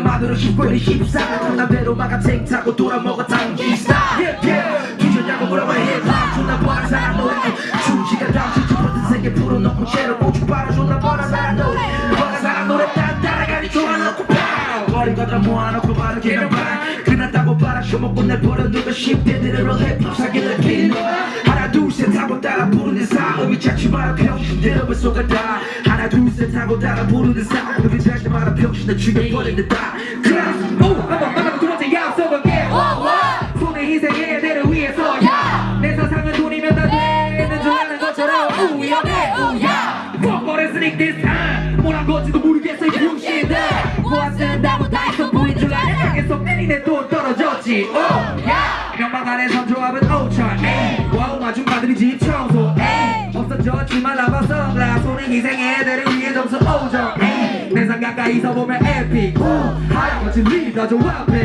나만으로 쉽고 힘싸 정남대로 막아 탱타고 돌아먹어 yeah. 뒤졌냐고 물어봐 힙합 존나 뻔한 사람 노래. 춤지가 당시 첫 세계 풀어놓고 채로 고추 빨아. 존나 뻔한 사람 노래. 뻔한 사람 노래. 딴 따라가니 좋아놓고 머리 걷어 모아놓고 바로 개명 바라 그났다고 바라 쇼먹고 내버려. 누가 10대들으로 힙합 사기를 끼는 하나 둘셋 하고 따라 부르는 사음이 찾지 마라 병신들 왜 속아다. 하나 둘셋 하고 따라 부르는 사음이 병신들 죽여버리는 다. 그래 오 한번 만나고 두 번째 약속할게. 손에 희생해 애들을 위해서 내 사상은 돈이면 다 되는 줄 아는 것처럼 오 위험해 오야. Fuck what is it this time? 뭐란 건지도 모르겠어 이 병신들 뭐 쓴다고 다 있어 보인 줄 아냐 계속 내리네 돈 떨어졌지. 오야. 명망 안에 선조합은 5천 에이. 와우 마중가들이 집 청소 에이. 없어졌지만 라바 선글라. 손에 희생해 애들을 위해 점수 5점 에이 내 상 가까이서 보면 에픽. 하얀 멋진 리더 저 앞에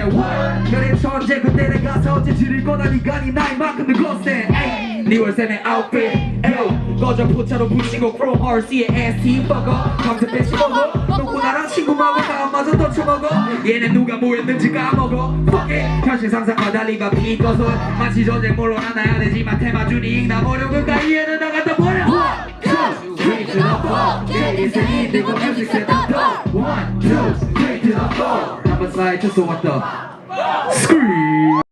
그래 천재 그때 내가 서재 지를 거다니까 니 나이만큼 에이 네 월세네 아웃핏 에이 거저 포차로 붙이고 크롬 RC에 ST 버거. 검색 배치 먹어. 놓고 나랑 친구 먹어 다음마저 던쳐먹어. 얘네 누가 뭐 했는지 까먹어. Fuck it. 현실 상상과 달리 바삐 꺼서 마치 전쟁 물러나야 되지만 테마 주니 읽나 버려 그까이 얘는 나갔다 버려. Three to the four 내 인생이 되고 뮤직 세다 더 One, two, three to the four 한번 사이트 쏘았다 Scream